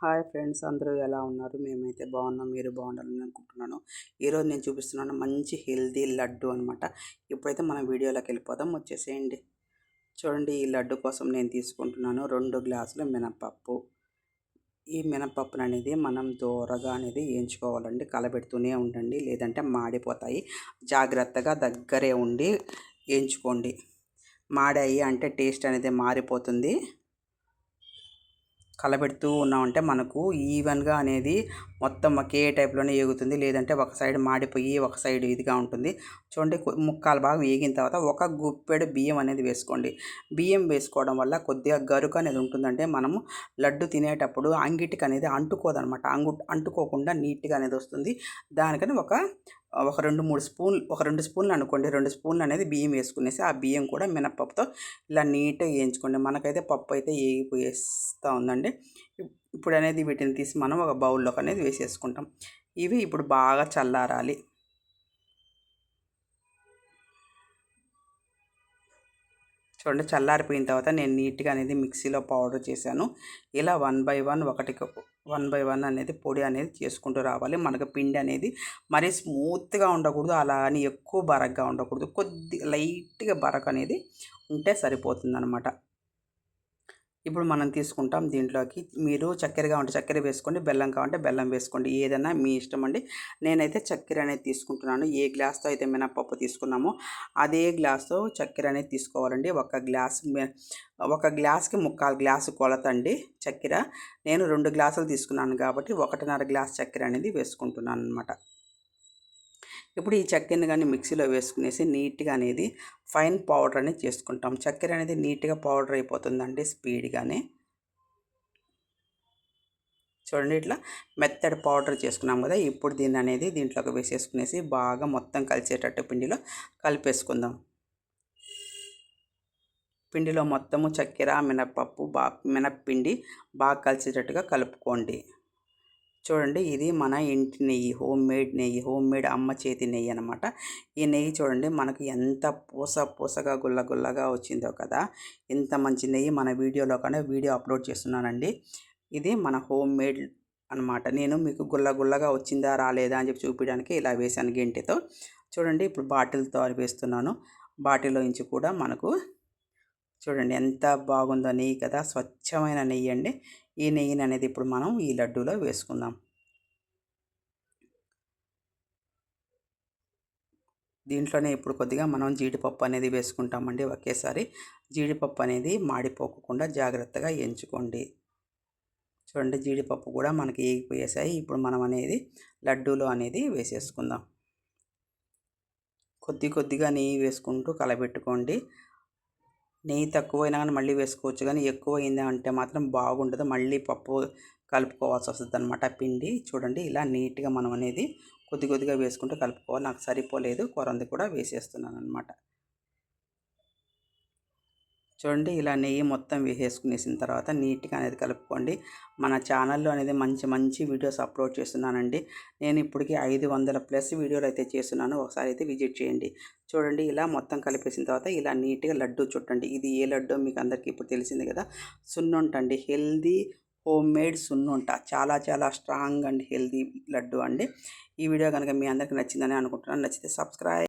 Hi friends అందరూ ఎలా ఉన్నారు? మేమైతే బాగున్నాం మీరు బాగుండాలని అనుకుంటున్నాను. ఈరోజు నేను చూపిస్తున్నాను మంచి హెల్దీ లడ్డు అనమాట ఇప్పుడైతే మనం వీడియోలోకి వెళ్ళిపోదాం. వచ్చేసేయండి. చూడండి ఈ లడ్డు కోసం నేను తీసుకుంటున్నాను రెండు గ్లాసులు మినపప్పు. ఈ మినపప్పును అనేది మనం దూరగా అనేది వేయించుకోవాలండి. కలబెడుతూనే ఉండండి లేదంటే మాడిపోతాయి. జాగ్రత్తగా దగ్గరే ఉండి వేయించుకోండి. మాడాయి అంటే టేస్ట్ అనేది మారిపోతుంది. కలబెడుతూ ఉన్నామంటే మనకు ఈవెన్గా అనేది మొత్తం ఒకే టైప్లోనే ఎగుతుంది. లేదంటే ఒక సైడ్ మాడిపోయి ఒక సైడ్ ఇదిగా ఉంటుంది. చూడండి ముక్కాలు బాగా వేగిన తర్వాత ఒక గుప్పెడు బియ్యం అనేది వేసుకోండి. బియ్యం వేసుకోవడం వల్ల కొద్దిగా గరుకు అనేది ఉంటుందంటే మనము లడ్డు తినేటప్పుడు అంగిటికి అనేది అంటుకోదనమాట. అంగు అంటుకోకుండా నీట్గా అనేది వస్తుంది. దానికని ఒక ఒక రెండు మూడు స్పూన్లు ఒక రెండు స్పూన్లు అనుకోండి రెండు స్పూన్లు అనేది బియ్యం వేసుకునేసి ఆ బియ్యం కూడా మినపప్పుతో ఇలా నీట్గా వేయించుకోండి. మనకైతే పప్పు అయితే వేగిపోయేస్తూ ఉందండి. ఇప్పుడు అనేది వీటిని తీసి మనం ఒక బౌల్లోకి అనేది వేసేసుకుంటాం. ఇవి ఇప్పుడు బాగా చల్లారాలి. చూడండి చల్లారిపోయిన తర్వాత నేను నీట్గా అనేది మిక్సీలో పౌడర్ చేశాను. ఇలా వన్ బై వన్ ఒకటికి వన్ బై వన్ అనేది పొడి అనేది చేసుకుంటూ రావాలి. మనకు పిండి అనేది మరీ స్మూత్గా ఉండకూడదు అలా అని ఎక్కువ బరగ్గా ఉండకూడదు. కొద్ది లైట్గా బరక్ అనేది ఉంటే సరిపోతుంది అనమాట ఇప్పుడు మనం తీసుకుంటాం దీంట్లోకి. మీరు చక్కెరగా ఉంటే చక్కెర వేసుకోండి బెల్లం కావాలంటే బెల్లం వేసుకోండి. ఏదైనా మీ ఇష్టం అండి. నేనైతే చక్కెర అనేది తీసుకుంటున్నాను. ఏ గ్లాస్తో అయితే మినప్పప్పు తీసుకున్నామో అదే గ్లాస్తో చక్కెర అనేది తీసుకోవాలండి. ఒక గ్లాస్ ఒక గ్లాస్కి ముక్కాలు గ్లాసు కొలత అండి చక్కెర. నేను రెండు గ్లాసులు తీసుకున్నాను కాబట్టి ఒకటిన్నర గ్లాస్ చక్కెర అనేది వేసుకుంటున్నాను అనమాట ఇప్పుడు ఈ చక్కెరని కానీ మిక్సీలో వేసుకునేసి నీట్గా అనేది ఫైన్ పౌడర్ అనేది చేసుకుంటాం. చక్కెర అనేది నీట్గా పౌడర్ అయిపోతుందండి స్పీడ్గానే. చూడండి ఇట్లా మెత్తడి పౌడర్ చేసుకున్నాం కదా ఇప్పుడు దీన్ని అనేది దీంట్లోకి వేసేసుకునేసి బాగా మొత్తం కలిసేటట్టు పిండిలో కలిపేసుకుందాం. పిండిలో మొత్తము చక్కెర మినపప్పు బాగా మినప్పిండి బాగా కలిసేటట్టుగా కలుపుకోండి. చూడండి ఇది మన ఇంటి నెయ్యి హోమ్ మేడ్ నెయ్యి హోమ్ మేడ్ అమ్మ చేతి నెయ్యి అనమాట ఈ నెయ్యి చూడండి మనకు ఎంత పూస పూసగా గుల్ల గుల్లగా వచ్చిందో కదా. ఇంత మంచి నెయ్యి మన వీడియోలో కానీ వీడియో అప్లోడ్ చేస్తున్నానండి. ఇది మన హోమ్ మేడ్ అనమాట నేను మీకు గుల్ల గుల్లగా వచ్చిందా రాలేదా అని చెప్పి చూపించడానికి ఇలా వేసాను గెంటితో. చూడండి ఇప్పుడు బాటిల్తో వేస్తున్నాను బాటిల్లో నుంచి కూడా మనకు చూడండి ఎంత బాగుందో నెయ్యి కదా స్వచ్ఛమైన నెయ్యి అండి. ఈ నెయ్యిని అనేది ఇప్పుడు మనం ఈ లడ్డూలో వేసుకుందాం. దీంట్లోనే ఇప్పుడు కొద్దిగా మనం జీడిపప్పు అనేది వేసుకుంటామండి ఒకేసారి. జీడిపప్పు అనేది మాడిపోకుండా జాగ్రత్తగా ఎంచుకోండి. చూడండి జీడిపప్పు కూడా మనకి ఏగిపోయేసాయి. ఇప్పుడు మనం అనేది లడ్డూలో అనేది వేసేసుకుందాం. కొద్ది కొద్దిగా నెయ్యి వేసుకుంటూ కలబెట్టుకోండి. నెయ్యి తక్కువైనా కానీ మళ్ళీ వేసుకోవచ్చు. కానీ ఎక్కువ అయింది అంటే మాత్రం బాగుండదు. మళ్ళీ పప్పు కలుపుకోవాల్సి వస్తుంది అనమాట పిండి. చూడండి ఇలా నీట్గా మనం అనేది కొద్ది కొద్దిగా వేసుకుంటూ కలుపుకోవాలి. నాకు సరిపోలేదు. కొరంది కూడా వేసేస్తున్నాను అనమాట చూడండి ఇలా నెయ్యి మొత్తం వేసేసుకునేసిన తర్వాత నీట్గా అనేది కలుపుకోండి. మన ఛానల్లో అనేది మంచి మంచి వీడియోస్ అప్లోడ్ చేస్తున్నానండి. నేను ఇప్పటికి ఐదు వందల ప్లస్ వీడియోలు అయితే చేస్తున్నాను. ఒకసారి అయితే విజిట్ చేయండి. చూడండి ఇలా మొత్తం కలిపేసిన తర్వాత ఇలా నీట్గా లడ్డు చుట్టండి. ఇది ఏ లడ్డు మీకు అందరికీ ఇప్పుడు తెలిసింది కదా? సున్నుంటండి హెల్దీ హోమ్ మేడ్ సున్నుంట. చాలా చాలా స్ట్రాంగ్ అండ్ హెల్దీ లడ్డు అండి. ఈ వీడియో కనుక మీ అందరికీ నచ్చిందని అనుకుంటున్నాను. నచ్చితే సబ్స్క్రైబ్